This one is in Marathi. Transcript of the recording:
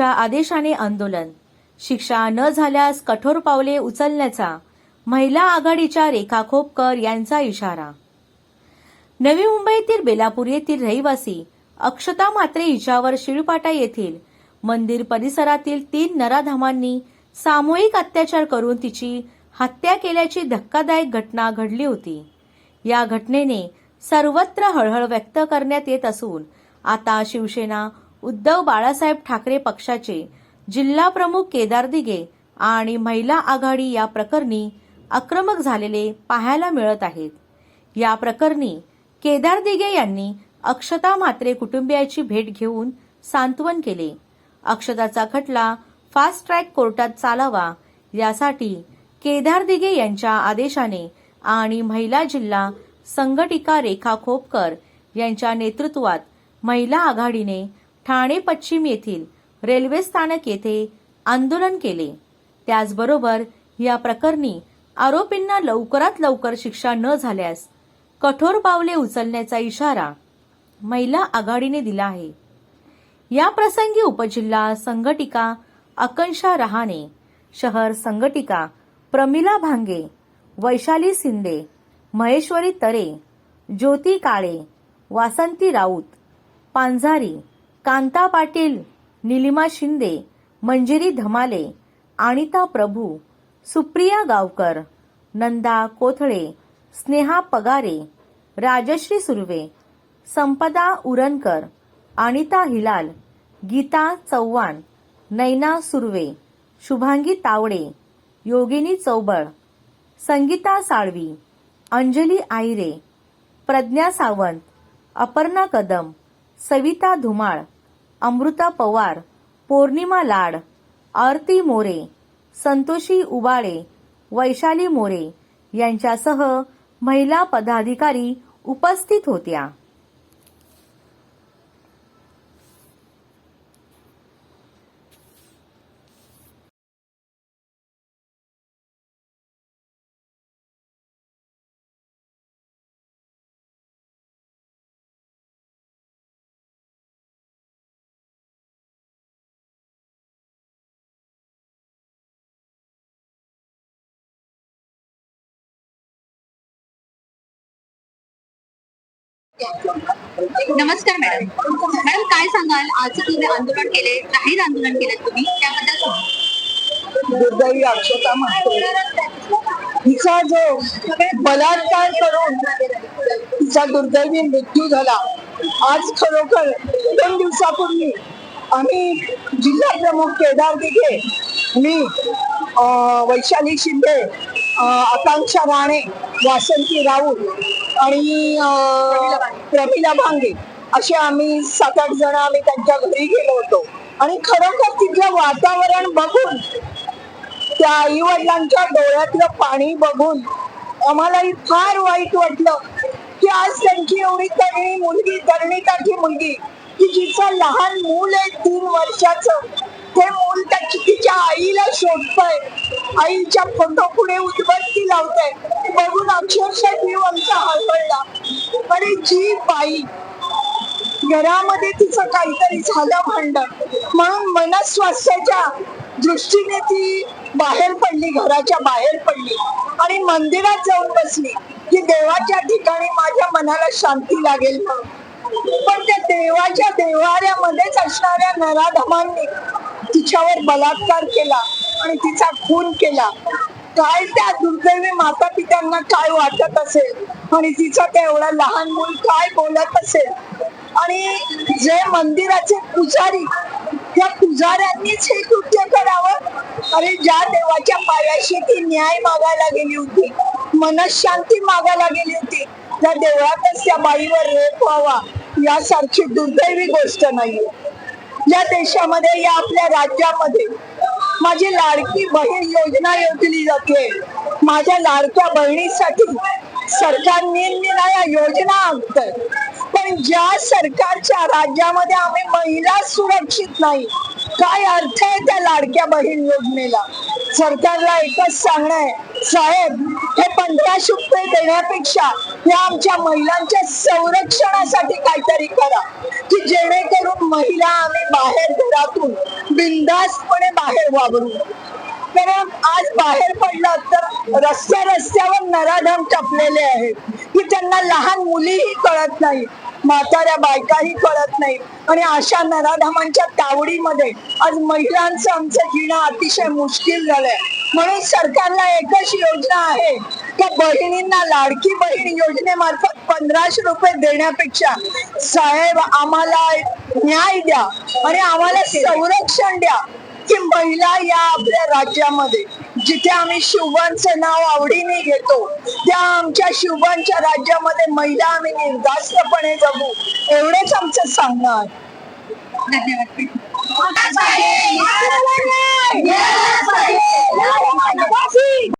आदेशाने आंदोलन. शिक्षा न झाल्यास कठोर पावले उचलण्याचा महिला आघाडीच्या रेखा खोपकर यांचा इशारा. नवी मुंबईतील बेलापूर येथील रहिवासी अक्षता म्हात्रे हिच्यावर शिळपाटा येथील मंदिर परिसरातील तीन नराधामांनी सामूहिक अत्याचार करून तिची हत्या केल्याची धक्कादायक घटना घडली होती. या घटनेने सर्वत्र हळहळ व्यक्त करण्यात येत असून आता शिवसेना उद्धव बाळासाहेब ठाकरे पक्षाचे जिल्हा प्रमुख केदार दिघे आणि महिला आघाडी या प्रकरणी आक्रमक झालेले पाहायला मिळत आहेत. या प्रकरणी केदार दिघे यांनी अक्षता म्हात्रे कुटुंबियाची भेट घेऊन सांत्वन केले. अक्षताचा खटला फास्ट ट्रॅक कोर्टात चालावा यासाठी केदार दिघे यांच्या आदेशाने आणि महिला जिल्हा संघटिका रेखा खोपकर यांच्या नेतृत्वात महिला आघाडीने ठाणे पश्चिम येथील रेल्वे स्थानक येथे आंदोलन केले. त्याचबरोबर या प्रकरणी आरोपींना लवकरात लवकर शिक्षा न झाल्यास कठोर पावले उचलण्याचा इशारा महिला आघाडीने दिला आहे. या प्रसंगी उपजिल्हा संघटिका आकांक्षा रहाणे शहर संघटिका प्रमिला भांगे वैशाली शिंदे महेश्वरी तरे ज्योती काळे वासंती राऊत पांझारी कांता पाटील निलिमा शिंदे मंजिरी धमाले अनिता प्रभू सुप्रिया गावकर नंदा कोथळे स्नेहा पगारे राजश्री सुर्वे संपदा उरणकर अनिता हिलाल गीता चव्हाण नैना सुर्वे शुभांगी तावडे योगिनी चौबळ संगीता साळवी अंजली आयरे प्रज्ञा सावंत अपर्णा कदम सविता धुमाळ अमृता पवार पौर्णिमा लाड आरती मोरे संतोषी उबाळे वैशाली मोरे यांच्यासह महिला पदाधिकारी उपस्थित होत्या. नमस्कार मॅडम. मॅडम काय सांगाल? आज तुम्ही आंदोलन केले जाहीर आंदोलन केले तुम्ही? त्याबद्दल दुर्दैवी अक्षता म्हणतो हिचा जो बलात्कार करून तिचा दुर्दैवी मृत्यू झाला आज खरोखर दोन दिवसापूर्वी आम्ही जिल्हा प्रमुख केदार दिघे मी वैशाली शिंदे आकांक्षा राणे वासंती राऊत आणि अं, प्रमिला भांगे असे आम्ही सात आठ जण आम्ही त्यांच्या घरी गेलो होतो. आणि खरोखर तिथलं वातावरण बघून त्या आई वडिलांच्या डोळ्यातलं पाणी बघून आम्हालाही फार वाईट वाटलं की आज त्यांची एवढी तरुणी मुलगी तरुणीताची मुलगी की जिचं लहान मूल आहे तीन वर्षाचं ते मूल त्याची तिच्या आईला शोधतंय. आईच्या फोटो पुढे उदबत्ती लावतंय. बघून अक्षरशः जीव आमचा हळहळला. आणि जी बाई घरामध्ये तिचं काहीतरी झालं भांडण. म्हणून मनस्वास्थ्याच्या दृष्टीने ती बाहेर पडली घराच्या बाहेर पडली आणि मंदिरात जाऊन बसली. की देवाच्या ठिकाणी माझ्या मनाला शांती लागेल पण त्या देवाच्या देवाऱ्यामध्येच असणाऱ्या नराधमांनी तिच्यावर बलात्कार केला आणि तिचा खून केला. काय त्या दुर्दैवी माता पित्यांना काय वाटत असेल? आणि तिचा ते एवढं लहान मूल काय बोलत असेल? आणि जे मंदिराचे पुजारी त्या पुजाऱ्यांनीच हे कृत्य करावं? आणि ज्या देवाच्या पायाशी ती न्याय मागायला गेली होती मनशांती मागायला गेली होती त्या देवळातच त्या बाईवर रेप व्हावा यासारखी दुर्दैवी गोष्ट नाहीये. या देशामध्ये या आपल्या राज्यामध्ये माझी लाडकी बहीण योजना योजली जाते. माझ्या लाडक्या बहिणीसाठी सरकार निरनिराळ्या योजना आणतंय पण ज्या सरकारच्या राज्यामध्ये आम्ही महिला सुरक्षित नाही काय अर्थ आहे त्या लाडक्या बहीण योजनेला? सरकारला एकच सांगणं आहे साहेब हे पंधराशे रुपये देण्यापेक्षा या आमच्या महिलांच्या संरक्षणासाठी काहीतरी करा. महिला आम्ही बाहेर घरातून बिंदास्तपणे बाहेर वावरू. कारण आज बाहेर पडलं तर रस्त्या रस्त्यावर नराधम टपलेले आहेत. की त्यांना लहान मुलीही कळत नाही म्हाताऱ्या बायकाही कळत नाही. आणि अशा नराधमांच्या तावडीमध्ये आज महिलांचं आमचं जीणं अतिशय मुश्किल झालंय. म्हणून सरकारला एकच योजना आहे. की बहिणींना लाडकी बहीण योजनेमार्फत पंधराशे रुपये देण्यापेक्षा साहेब आम्हाला न्याय द्या. आणि आम्हाला संरक्षण द्या की महिला या आपल्या राज्यामध्ये जिथे आम्ही शिवबांचं नाव आवडीने घेतो त्या आमच्या शिवबांच्या राज्यामध्ये महिला आम्ही निर्धास्तपणे जगू. एवढेच आमचं सांगणं आहे धन्यवाद.